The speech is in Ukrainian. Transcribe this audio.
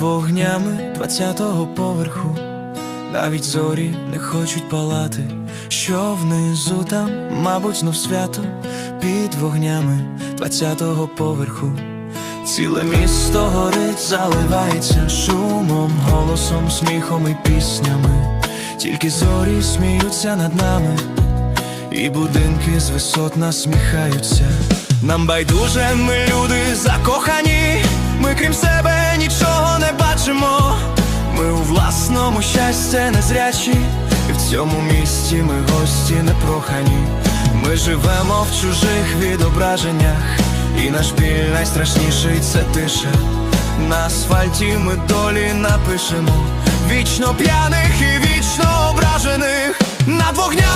вогнями двадцятого поверху, навіть зорі не хочуть палати, що внизу там, мабуть, знов свято під вогнями двадцятого поверху. Ціле місто горить, заливається шумом, голосом, сміхом і піснями. Тільки зорі сміються над нами, і будинки з висот насміхаються. Нам байдуже, ми люди закохані, ми крім себе. Ми у власному щастя незрячі, і в цьому місті ми гості непрохані. Ми живемо в чужих відображеннях, і наш біль найстрашніший це тиша. На асфальті ми долі напишемо вічно п'яних і вічно ображених над вогнями